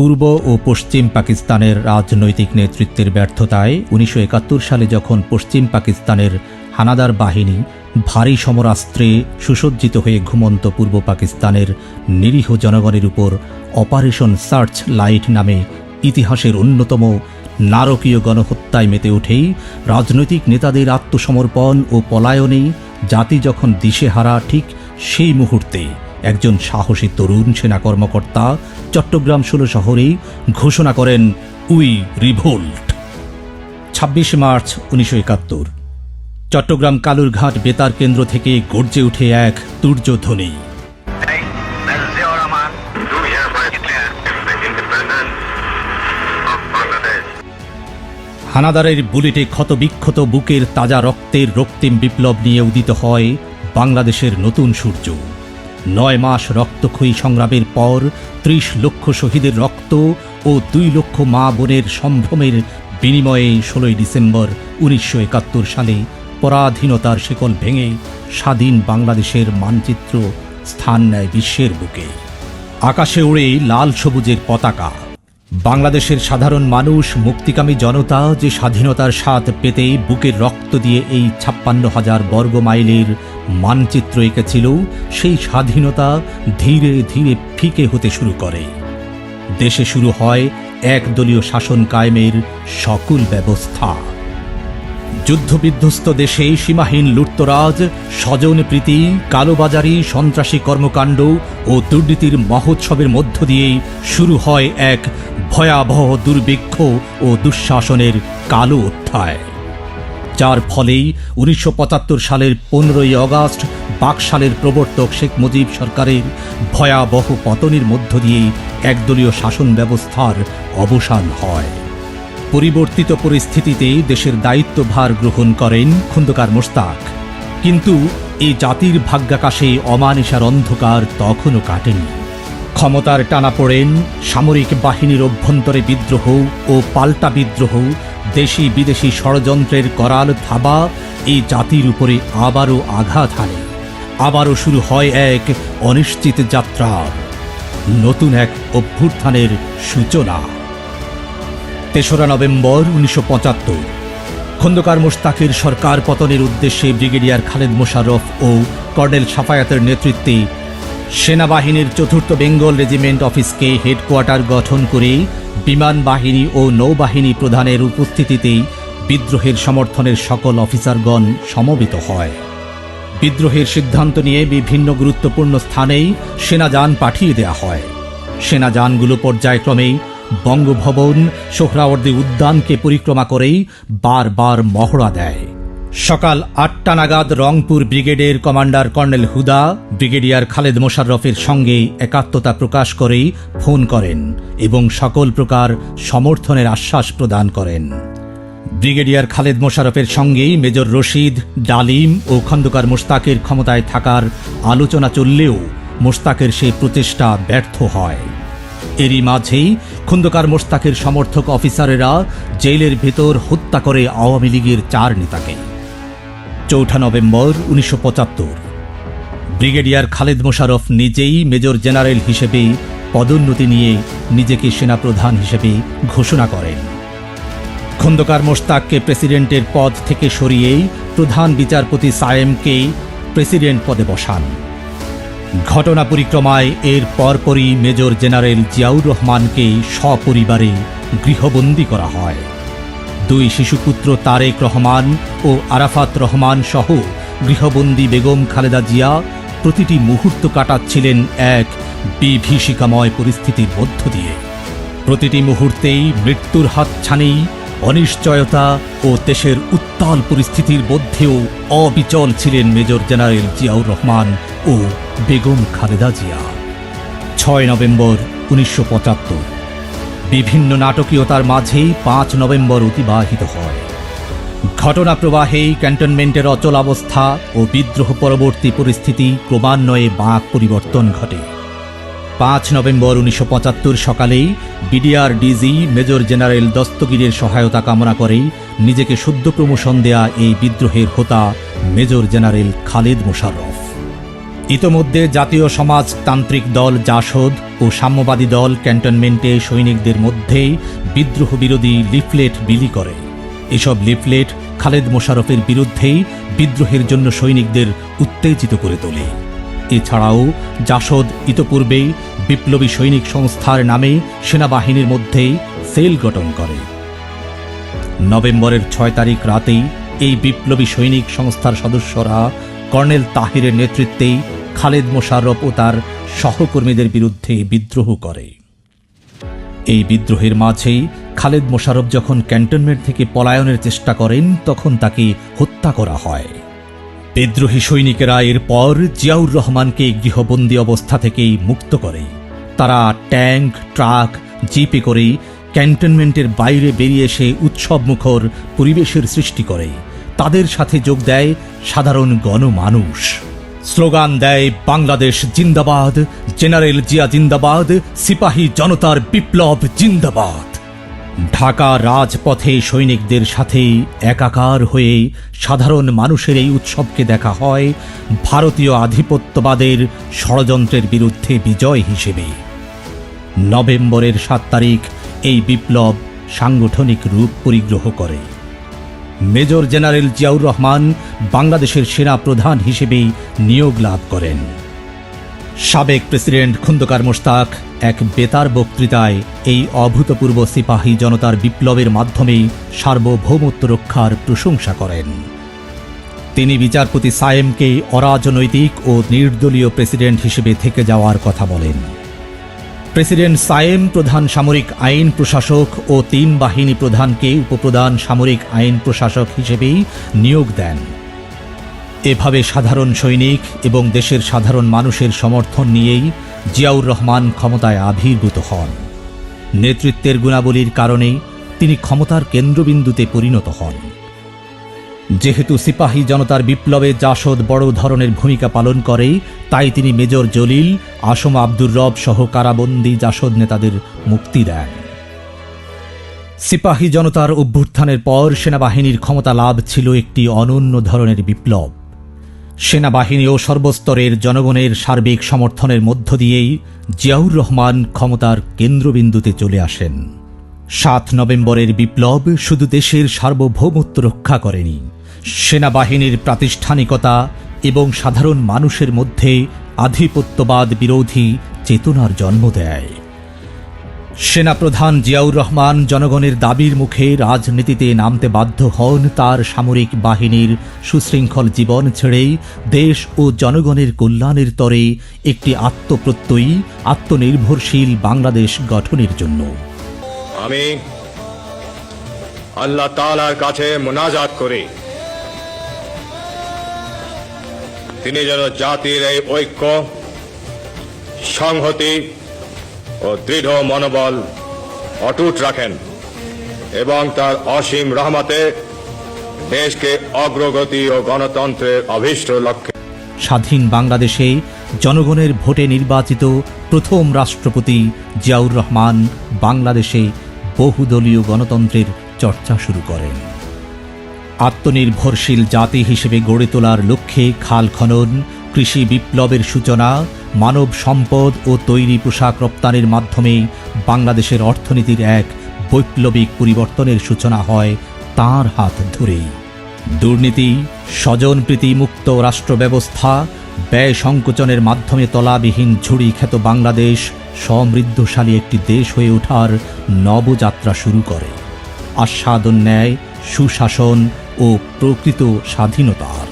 পূর্ব ও পশ্চিম পাকিস্তানের রাজনৈতিক নেতৃত্বের ব্যর্থতায় উনিশশো একাত্তর সালে যখন পশ্চিম পাকিস্তানের হানাদার বাহিনী ভারী সমরাস্ত্রে সুসজ্জিত হয়ে ঘুমন্ত পূর্ব পাকিস্তানের নিরীহ জনগণের উপর অপারেশন সার্চ লাইট নামে ইতিহাসের অন্যতম নারকীয় গণহত্যায় মেতে ওঠেই রাজনৈতিক নেতাদের আত্মসমর্পণ ও পলায়নেই জাতি যখন দিশেহারা ঠিক সেই মুহূর্তে একজন সাহসী তরুণ সেনা কর্মকর্তা চট্টগ্রাম ষোলো শহরে ঘোষণা করেন উই রিভোল্ট। ছাব্বিশে মার্চ উনিশশো একাত্তর। চট্টগ্রাম কালুরঘাট বেতার কেন্দ্র থেকে গর্জে উঠে এক Bangladesh. হানাদারের বুলেটে ক্ষতবিক্ষত বুকের তাজা রক্তের রক্তিম বিপ্লব নিয়ে উদিত হয় বাংলাদেশের নতুন সূর্য। নয় মাস রক্তক্ষয়ী সংগ্রামের পর ত্রিশ লক্ষ শহীদের রক্ত ও দুই লক্ষ মা বোনের সম্ভ্রমের বিনিময়ে ষোলোই ডিসেম্বর উনিশশো একাত্তর সালে পরাধীনতার শিকল ভেঙে স্বাধীন বাংলাদেশের মানচিত্র স্থান নেয় বিশ্বের বুকে। আকাশে উড়ে লাল সবুজের পতাকা। বাংলাদেশের সাধারণ মানুষ, মুক্তিকামী জনতা যে স্বাধীনতার স্বাদ পেতে বুকের রক্ত দিয়ে এই ছাপ্পান্ন হাজার বর্গ মাইলের মানচিত্র এঁকেছিল, সেই স্বাধীনতা ধীরে ধীরে ফিকে হতে শুরু করে। দেশে শুরু হয় একদলীয় শাসন কায়েমের সকল ব্যবস্থা। যুদ্ধবিধ্বস্ত দেশে সীমাহীন লুটতরাজ, স্বজন প্রীতি, কালোবাজারি, সন্ত্রাসী কর্মকাণ্ড ও দুর্নীতির মহোৎসবের মধ্য দিয়েই শুরু হয় এক ভয়াবহ দুর্ভিক্ষ ও দুঃশাসনের কালো অধ্যায়। যার ফলেই উনিশশো পঁচাত্তর সালের পনেরোই আগস্ট বাকশালের প্রবর্তক শেখ মুজিব সরকারের ভয়াবহ পতনের মধ্য দিয়েই একদলীয় শাসন ব্যবস্থার অবসান হয়। পরিবর্তিত পরিস্থিতিতে দেশের দায়িত্বভার গ্রহণ করেন খন্দকার মোস্তাক কিন্তু এই জাতির ভাগ্যাকাশে অমানিসার অন্ধকার তখনও কাটেনি। ক্ষমতার টানা পড়েন, সামরিক বাহিনীর অভ্যন্তরে বিদ্রোহ ও পাল্টা বিদ্রোহ দেশি বিদেশি ষড়যন্ত্রের করাল থাবা এই জাতির উপরে আবারও আঘাত হানে। আবারও শুরু হয় এক অনিশ্চিত যাত্রা। নতুন এক অভ্যুত্থানের সূচনা। তেসরা নভেম্বর উনিশশো পঁচাত্তর। খন্দকার মোশতাকের সরকার পতনের উদ্দেশ্যে ব্রিগেডিয়ার খালেদ মোশাররফ ও কর্নেল সাফায়াতের নেতৃত্বে সেনাবাহিনীর চতুর্থ বেঙ্গল রেজিমেন্ট অফিসকে হেডকোয়ার্টার গঠন করে বিমান বাহিনী ও নৌবাহিনী প্রধানের উপস্থিতিতেই বিদ্রোহের সমর্থনের সকল অফিসারগণ সমবেত হয়। বিদ্রোহের সিদ্ধান্ত নিয়ে বিভিন্ন গুরুত্বপূর্ণ স্থানেই সেনাযান পাঠিয়ে দেয়া হয়। সেনাযানগুলো পর্যায়ক্রমে বঙ্গভবন সোহরাওয়ার্দী উদ্যানকে পরিক্রমা করেই বারবার মহড়া দেয়। সকাল আটটা নাগাদ রংপুর ব্রিগেডের commander colonel Huda, brigadier Khaled মোশাররফের সঙ্গে একাত্মতা প্রকাশ করেই ফোন করেন এবং সকল প্রকার সমর্থনের আশ্বাস প্রদান করেন। ব্রিগেডিয়ার খালেদ মোশারফের সঙ্গেই মেজর রশিদ, ডালিম ও খন্দকার মোশতাকের ক্ষমতায় থাকার আলোচনা চললেও মোশতাকের সেই প্রচেষ্টা ব্যর্থ হয়। এরই মাঝেই খন্দকার মোশতাকের সমর্থক অফিসারেরা জেলের ভেতর হত্যা করে আওয়ামী লীগের চার নেতাকে। চৌঠা নভেম্বর উনিশশো পঁচাত্তর। ব্রিগেডিয়ার খালেদ মোশারফ নিজেই মেজর জেনারেল হিসেবে পদোন্নতি নিয়ে নিজেকে সেনাপ্রধান হিসেবে ঘোষণা করেন। খন্দকার মোশতাককে প্রেসিডেন্টের পদ থেকে সরিয়েই প্রধান বিচারপতি সায়েমকে প্রেসিডেন্ট পদে বসান। ঘটনা পরিক্রমায় এর পরপরই মেজর জেনারেল জিয়াউর রহমানকে সপরিবারে গৃহবন্দী করা হয়। দুই শিশুপুত্র তারেক রহমান ও আরাফাত রহমান সহ গৃহবন্দী বেগম খালেদা জিয়া প্রতিটি মুহূর্ত কাটাচ্ছিলেন এক বিভীষিকাময় পরিস্থিতির মধ্য দিয়ে। প্রতিটি মুহূর্তেই মৃত্যুর হাতছানি অনিশ্চয়তা ও দেশের উত্তাল পরিস্থিতির মধ্যেও অবিচল ছিলেন মেজর জেনারেল জিয়াউর রহমান ও বেগম খালেদা জিয়া। ছয় নভেম্বর উনিশশো পঁচাত্তর। বিভিন্ন নাটকীয়তার মাঝেই পাঁচ নভেম্বর অতিবাহিত হয়। ঘটনা প্রবাহেই ক্যান্টনমেন্টের অচলাবস্থা ও বিদ্রোহ পরবর্তী পরিস্থিতি ক্রমান্বয়ে বাঁক পরিবর্তন ঘটে। পাঁচ নভেম্বর উনিশশো পঁচাত্তর সকালেই বিডিআর ডিজি মেজর জেনারেল দস্তগিরের সহায়তা কামনা করে নিজেকে সদ্য প্রমোশন দেয়া এই বিদ্রোহের হোতা মেজর জেনারেল খালেদ মোশাররফ। ইতোমধ্যে জাতীয় সমাজতান্ত্রিক দল জাসদ ও সাম্যবাদী দল ক্যান্টনমেন্টে সৈনিকদের মধ্যেই বিদ্রোহ বিরোধী লিফলেট বিলি করে। এসব লিফলেট খালেদ মোশারফের বিরুদ্ধেই বিদ্রোহের জন্য সৈনিকদের উত্তেজিত করে তোলে। এছাড়াও জাসদ ইতপূর্বেই বিপ্লবী সৈনিক সংস্থার নামে সেনাবাহিনীর মধ্যেই সেল গঠন করে। নভেম্বরের ছয় তারিখ রাতেই এই বিপ্লবী সৈনিক সংস্থার সদস্যরা কর্নেল তাহিরের নেতৃত্বেই খালেদ মোশাররফ ও তার সহকর্মীদের বিরুদ্ধে বিদ্রোহ করে। এই বিদ্রোহের মাঝেই খালেদ মোশাররফ যখন ক্যান্টনমেন্ট থেকে পলায়নের চেষ্টা করেন, তখন তাকে হত্যা করা হয়। বিদ্রোহী সৈনিকেরা এরপর জিয়াউর রহমানকে গৃহবন্দী অবস্থা থেকেই মুক্ত করে। তারা ট্যাঙ্ক, ট্রাক, জিপে করে ক্যান্টনমেন্টের বাইরে বেরিয়ে এসে উৎসবমুখর পরিবেশের সৃষ্টি করে। তাদের সাথে যোগ দেয় সাধারণ গণমানুষ। স্লোগান দেয় বাংলাদেশ জিন্দাবাদ, জেনারেল জিয়া জিন্দাবাদ, সিপাহী জনতার বিপ্লব জিন্দাবাদ। ঢাকা রাজপথে সৈনিকদের সাথে একাকার হয়ে সাধারণ মানুষের এই উৎসবকে দেখা হয় ভারতীয় আধিপত্যবাদের ষড়যন্ত্রের বিরুদ্ধে বিজয় হিসেবে। নভেম্বরের সাত তারিখ এই বিপ্লব সাংগঠনিক রূপ পরিগ্রহ করে। মেজর জেনারেল জিয়াউর রহমান বাংলাদেশের সেনা প্রধান হিসেবেই নিয়োগ লাভ করেন। সাবেক প্রেসিডেন্ট খন্দকার মোশতাক এক বেতার বক্তৃতায় এই অভূতপূর্ব সিপাহী জনতার বিপ্লবের মাধ্যমে সার্বভৌমত্ব রক্ষার প্রশংসা করেন। তিনি বিচারপতি সায়েমকে অরাজনৈতিক ও নির্দলীয় প্রেসিডেন্ট হিসেবে থেকে যাওয়ার কথা বলেন। প্রেসিডেন্ট সায়েম প্রধান সামরিক আইন প্রশাসক ও তিন বাহিনী প্রধানকে উপপ্রধান সামরিক আইন প্রশাসক হিসেবেই নিয়োগ দেন। এভাবে সাধারণ সৈনিক এবং দেশের সাধারণ মানুষের সমর্থন নিয়েই জিয়াউর রহমান ক্ষমতায় আবির্ভূত হন। নেতৃত্বের গুণাবলীর কারণেই তিনি ক্ষমতার কেন্দ্রবিন্দুতে পরিণত হন। যেহেতু সিপাহী জনতার বিপ্লবে জাসদ বড় ধরনের ভূমিকা পালন করে তাই তিনি মেজর জলিল, আসম আব্দুর রব সহ কারাবন্দী জাসদ নেতাদের মুক্তি দেন। সিপাহী জনতার অভ্যুত্থানের পর সেনাবাহিনীর ক্ষমতা লাভ ছিল একটি অনন্য ধরনের বিপ্লব। সেনাবাহিনী ও সর্বস্তরের জনগণের সার্বিক সমর্থনের মধ্য দিয়েই জিয়াউর রহমান ক্ষমতার কেন্দ্রবিন্দুতে চলে আসেন। সাত নভেম্বরের বিপ্লব শুধু দেশের সার্বভৌমত্ব রক্ষা করেনি। সেনাবাহিনীর প্রাতিষ্ঠানিকতা এবং সাধারণ মানুষের মধ্যে আধিপত্যবাদ বিরোধী চেতনার জন্ম দেয়। সেনাপ্রধান জিয়াউর রহমান জনগণের দাবির মুখে রাজনীতিতে নামতে বাধ্য হন তার সামরিক বাহিনীর সুশৃঙ্খল জীবন ছেড়েই দেশ ও জনগণের কল্যাণের তরে একটি আত্মপ্রত্যয়ী, আত্মনির্ভরশীল বাংলাদেশ গঠনের জন্য। আমি আল্লাহ তাআলার কাছে মোনাজাত করি। তিনি যেন জাতির এই ঐক্য, সংহতি ও দৃঢ় মনোবল অটুট রাখেন এবং তার অসীম রহমতে দেশকে অগ্রগতি ও গণতন্ত্রের অভীষ্ট লক্ষ্যে স্বাধীন বাংলাদেশে জনগণের ভোটে নির্বাচিত প্রথম রাষ্ট্রপতি জিয়াউর রহমান বাংলাদেশে বহুদলীয় গণতন্ত্রের চর্চা শুরু করেন। আত্মনির্ভরশীল জাতি হিসেবে গড়ে তোলার লক্ষ্যে খাল খনন, কৃষি বিপ্লবের সূচনা মানব সম্পদ ও তৈরি পোশাক রপ্তানির মাধ্যমে বাংলাদেশের অর্থনীতির এক বৈপ্লবিক পরিবর্তনের সূচনা হয় তার হাত ধরেই। দুর্নীতি, স্বজনপ্রীতি মুক্ত রাষ্ট্র ব্যবস্থা ব্যয় সংকোচনের মাধ্যমে তলাবিহীন ঝুড়ি খ্যাত বাংলাদেশ সমৃদ্ধশালী একটি দেশ হয়ে ওঠার নবযাত্রা শুরু করে। আস্বাদন ন্যায়, সুশাসন ও প্রকৃত স্বাধীনতার।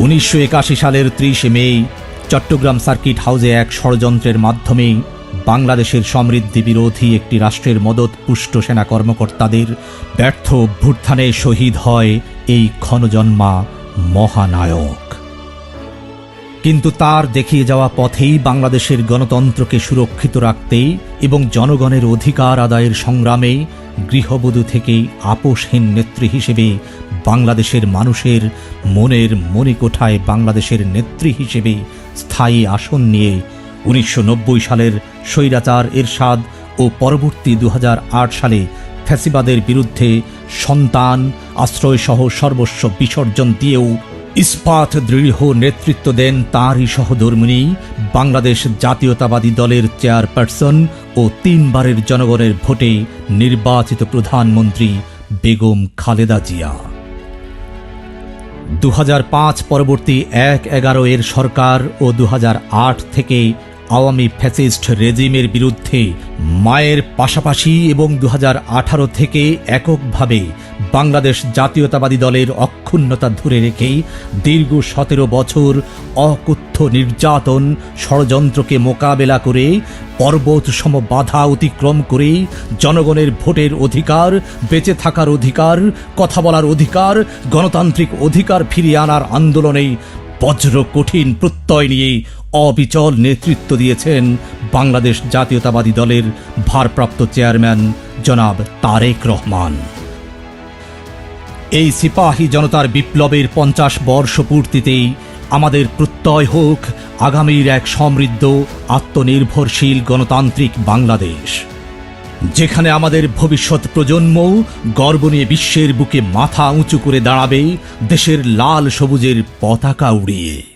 উনিশশো একাশি সালের ত্রিশে মে চট্টগ্রাম সার্কিট হাউসে এক ষড়যন্ত্রের মাধ্যমে বাংলাদেশের সমৃদ্ধি বিরোধী একটি রাষ্ট্রের মদত পুষ্ট সেনা কর্মকর্তাদের ব্যর্থ অভ্যুত্থানে শহীদ হয় এই ক্ষণজন্মা মহানায়ক। কিন্তু তার দেখিয়ে যাওয়া পথেই বাংলাদেশের গণতন্ত্রকে সুরক্ষিত রাখতে এবং জনগণের অধিকার আদায়ের সংগ্রামে গৃহবধূ থেকে আপোষহীন নেত্রী হিসেবে বাংলাদেশের মানুষের মনের মণিকোঠায় বাংলাদেশের নেত্রী হিসেবে স্থায়ী আসন নিয়ে উনিশশো নব্বই সালের স্বৈরাচার এরশাদ ও পরবর্তী দু হাজার আট সালে ফ্যাসিবাদের বিরুদ্ধে সন্তান, আশ্রয়সহ সর্বস্ব বিসর্জন দিয়েও ইস্পাত দৃঢ় নেতৃত্ব দেন তাঁরই সহধর্মিনী বাংলাদেশ জাতীয়তাবাদী দলের চেয়ারপারসন ও তিনবারের জনগণের ভোটে নির্বাচিত প্রধানমন্ত্রী বেগম খালেদা জিয়া। দু হাজার পাঁচ পরবর্তী এক এগারো এর সরকার ও দু হাজার আট থেকে আওয়ামী ফ্যাসিস্ট রেজিমের বিরুদ্ধে মায়ের পাশাপাশি এবং দু হাজার আঠারো থেকে এককভাবে বাংলাদেশ জাতীয়তাবাদী দলের অক্ষুণ্ণতা ধরে রেখে দীর্ঘ সতেরো বছর অকুত্থ নির্যাতন ষড়যন্ত্রকে মোকাবেলা করে পর্বত সম বাধা অতিক্রম করে জনগণের ভোটের অধিকার, বেঁচে থাকার অধিকার, কথা বলার অধিকার, গণতান্ত্রিক অধিকার ফিরিয়ে আনার আন্দোলনে বজ্র কঠিন প্রত্যয় নিয়ে অবিচল নেতৃত্ব দিয়েছেন বাংলাদেশ জাতীয়তাবাদী দলের ভারপ্রাপ্ত চেয়ারম্যান জনাব তারেক রহমান। এই সিপাহী জনতার বিপ্লবের পঞ্চাশ বর্ষ পূর্তিতেই আমাদের প্রত্যয় হোক আগামীর এক সমৃদ্ধ, আত্মনির্ভরশীল গণতান্ত্রিক বাংলাদেশ। যেখানে আমাদের ভবিষ্যৎ প্রজন্ম গর্ব নিয়ে বিশ্বের বুকে মাথা উঁচু করে দাঁড়াবে দেশের লাল সবুজের পতাকা উড়িয়ে।